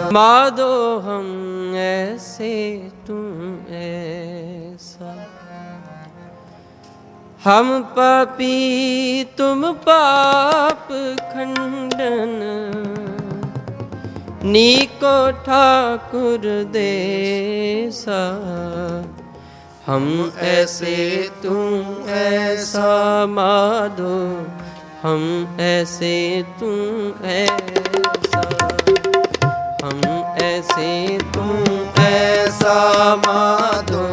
मादो हम ऐसे तुम ऐसा हम पापी तुम पाप खंडन नीको ठाकुर देसा हम ऐसे तुम ऐसा माधो हम ऐसे तुम ऐसा हम ऐसे तुम ऐसा माधो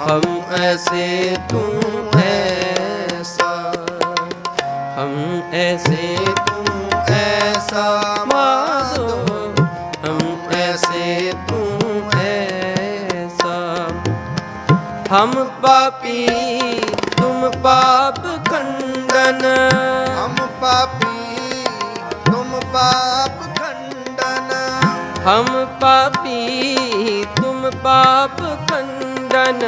हम ऐसे तुम ऐसा हम ऐसे तुम ऐसा माधो हम ऐसे तुम ऐसा हम पापी तुम पाप खंडन हम पापी तुम पाप खंडन हम पापी तुम पाप खंडन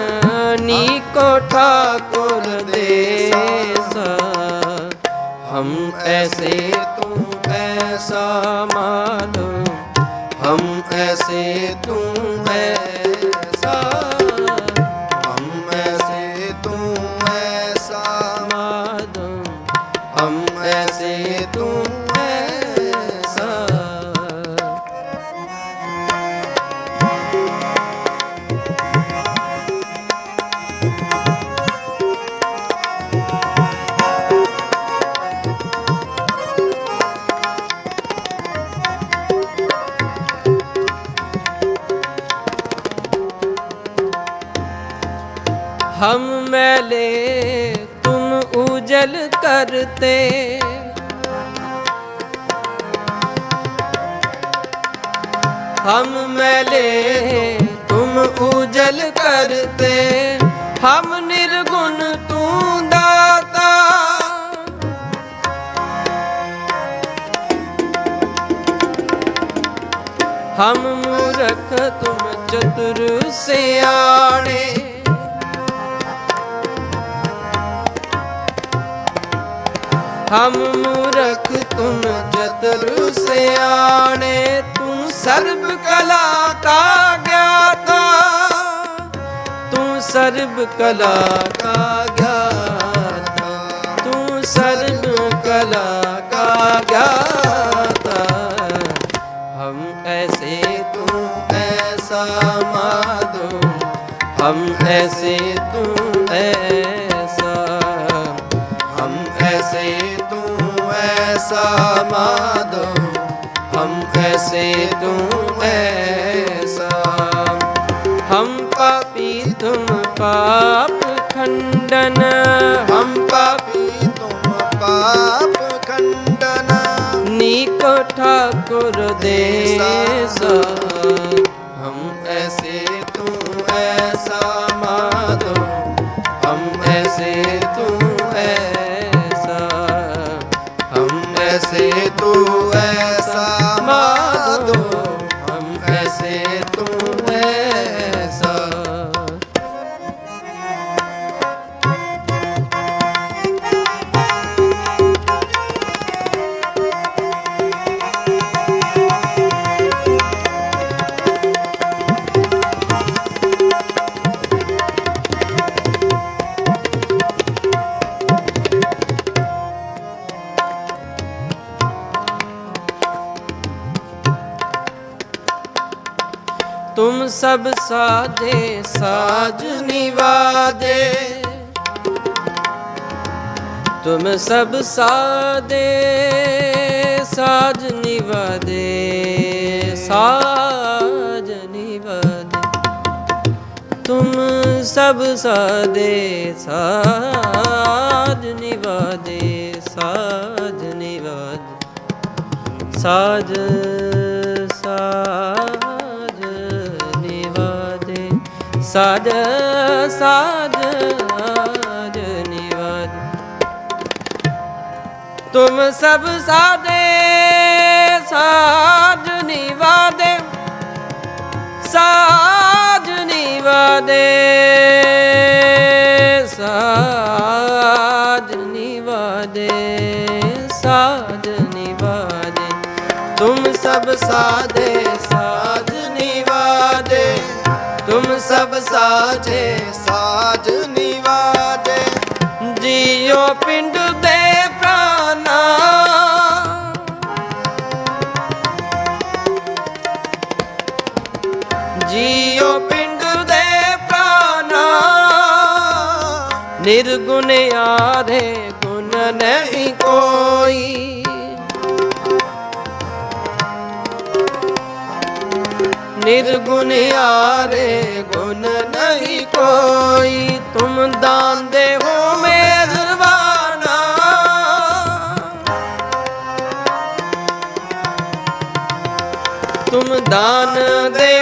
नीको ठाकुर देसा हम ऐसे तुम ऐसा मानो हम ऐसे तुम ऐसा हम मैले तुम उजल करते हम मैले तुम उजल करते हम निर्गुण तू दाता हम मूरख तुम चतुर सियाणे ਹਮ ਮੂਰਖ ਤੁਮ ਜਤਰ ਸਿਆਣੇ ਤੂੰ ਸਰਬ ਕਲਾ ਕਾ ਗਿਆਤਾ। ਤੂੰ ਸਰਬ ਕਲਾ ਕਾ ਗਿਆਤਾ। ਤੂੰ ਸਰਬ ਕਲਾ ਕਾ ਗਿਆਤਾ। ਹਮ ਐਸੇ ਤੂੰ ਐਸਾ ਮਾਦੋ, ਹਮ ਐਸੇ ਤੂੰ ਐ ऐसा माधो हम ऐसे तू ऐसा हम पापी तुम पाप खंडन हम पापी तुम पाप खंडन नीको ठाकुर देश हम ऐसे तू ऐसा माधो हम ऐसे तू ऐसा ਤੂੰ ਐ ਸਭ ਸਾਦੇ ਸਾਜ ਨਿਵਾਦੇ। ਤੁਮ ਸਭ ਸਾਦੇ ਸਾਜ ਨਿਵਾਦੇ ਸਾਜ ਨਿਵਾਦੇ। ਤੁਮ ਸਭ ਸਾਦੇ ਸਾਜ ਨਿਵਾਦੇ ਸਾਜ ਨਿਵਾਦੇ। ਸਾਜ ਸਾ ਸਾਜ ਸਾਜ ਨਿਵਾਦੇ ਤੁਮ ਸਭ ਸਾਦੇ ਸਾਜ ਨਿਵਾਦੇ ਸਾਜ ਨਿਵਾਦੇ ਸਾਜ ਨਿਵਾਦੇ ਸਾਜ ਨਿਵਾਦੇ ਤੁਮ ਸਭ ਸਾਦੇ ਤੁਮ ਸਭ ਸਾਜੇ ਸਾਜ ਨਿਵਾਜੇ ਜੀਓ ਪਿੰਡ ਦੇ ਪ੍ਰਾਨਾ ਜੀਓ ਪਿੰਡ ਦੇ ਪ੍ਰਾਨਾ ਨਿਰਗੁਣ ਆਰੇ ਗੁਣ ਨਹੀਂ ਕੋਈ ਨਿਰਗੁਣ ਆਰੇ ਗੁਣ ਨਹੀਂ ਕੋਈ। ਤੁਮ ਦਾਨ ਦੇ ਹੋ ਮੇ ਦਰਵਾਨਾ ਤੁਮ ਦਾਨ ਦੇ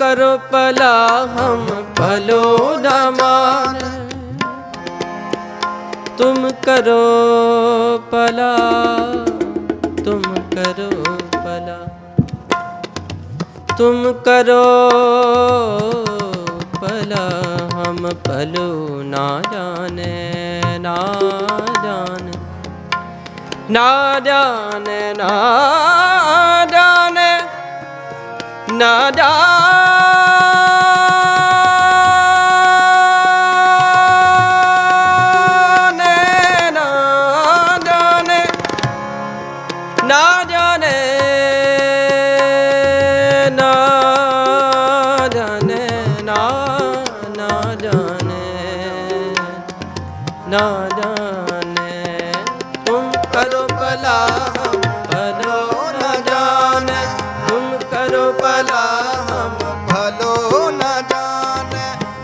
करो भला हम भलो न मान तुम करो भला तुम करो भला तुम करो भला हम भलो ना जाने ना जाने ना जाने ना जाने ना जाने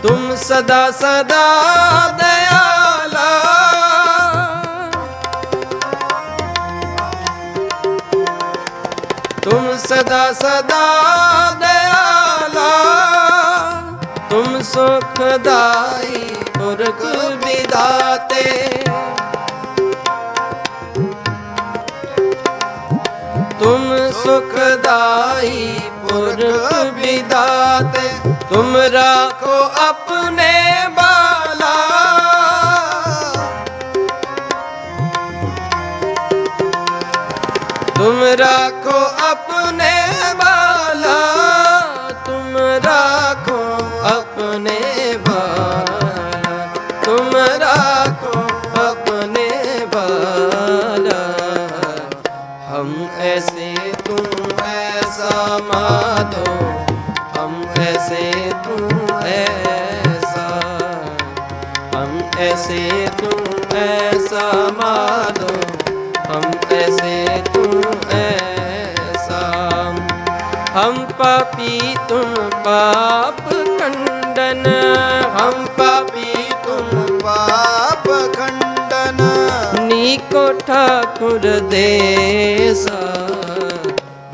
ਤੁਮ ਸਦਾ ਸਦਾ ਦਇਆਲਾ ਤੁਮ ਸਦਾ ਸਦਾ ਦਇਆਲਾ ਤੁਮ ਸੁਖਦਾਈ ਪੁਰਖ ਵਿਦਾਤੇ। ਤੁਮ ਸੁਖਦਾਈ ਮੂਰਖ ਵਿਦਾਤ ਤੁਮ ਰੱਖੋ ਆਪਣੇ ਬਾਲਾ। ਤੁਮ ਰਾਖੋ ਆਪਣੇ ऐसे तू ऐसा मानो हम ऐसे तू ऐसा हम पापी तुम पाप खंडन हम पापी तुम पाप खंडन नीको ठाकुर देसा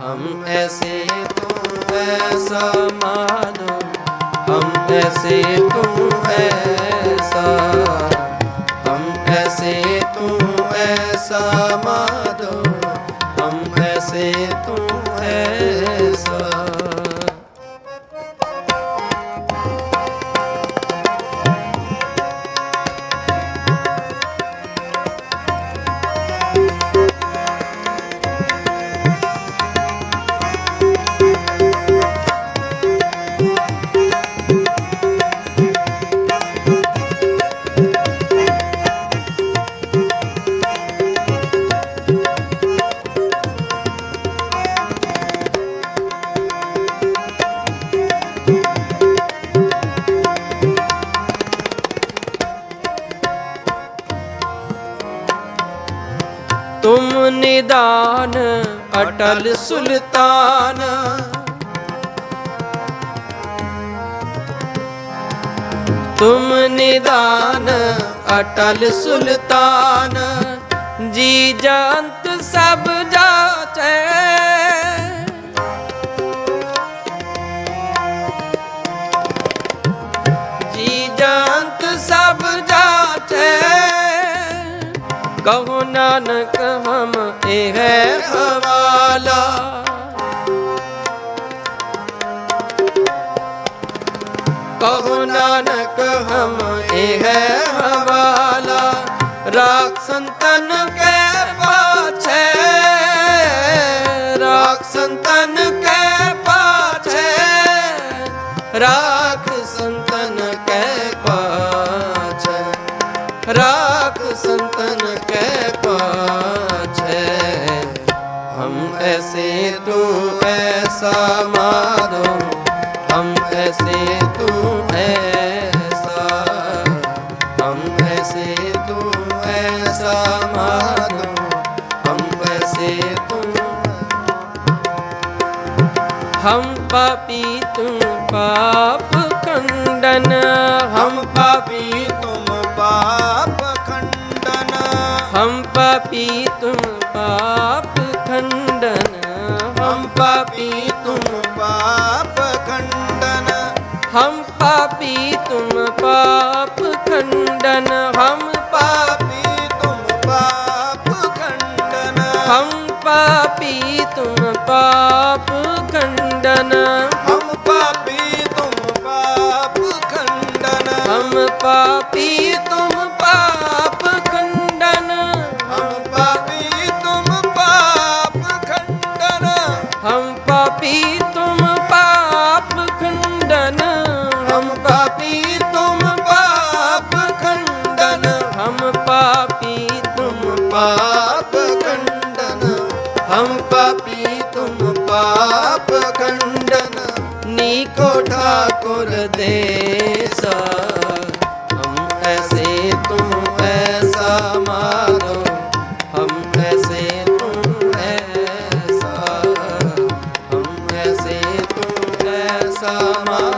हम ऐसे तू ऐसा मानो हम ऐसे तू ऐसा ऐसा मानो हम ऐसे तुम ਅਟਲ ਸੁਲਤਾਨ। ਤੁਮ ਨਿਦਾਨ ਅਟਲ ਸੁਲਤਾਨ। ਜੀ ਜੰਤ ਸਭ ਜਾਚੈ। ਜੀ ਜੰਤ ਸਭ ਜਾਚੈ। ਕਹੋ ਨਾਨਕ ਹਮ ਇਹ ਹੈ ਹਵਾਲਾ। ਕਹੋ ਨਾਨਕ ਹਮ ਇਹ ਹੈ ਹਵਾਲਾ। ਰਾਖ ਸੰਤਨ ਕੇ ਪਾਛੇ ਰਾਖ ਸੰਤਨ ਕੇ ਪਾਛੇ ਰਾਖ ਸੰਤਨ ਕੇ ਪਾਛੇ ਰਾਖ ਸੰਤਨ के पाछे हम ऐसे तू ऐसा मारो हम ऐसे तू ऐसा हम ऐसे तू ऐसा मारो हम ऐसे तू हम पापी तुम पाप कंदन हम पापी तुम पाप ਹਮ ਪਾਪੀ ਤੁਮ ਪਾਪ ਖੰਡਨ। ਹਮ ਪਾਪੀ ਤੁਮ ਪਾਪ ਖੰਡਨ। ਹਮ ਪਾਪੀ ਤੁਮ ਪਾਪ ਖੰਡਨ। ਹਮ ਪਾਪੀ ਤੁਮ ਪਾਪ ਖੰਡਨ। ਹਮ ਪਾਪੀ ਤੁਮ ਪਾਪ ਖੰਡਨ। ਠਾਕੁਰ ਦੇਸਾ ਹਮ ਐਸੇ ਤੂੰ ਐਸਾ ਮਾਧੋ ਹਮ ਐਸੇ ਤੂੰ ਤੂੰ ਐਸਾ ਮਾਧੋ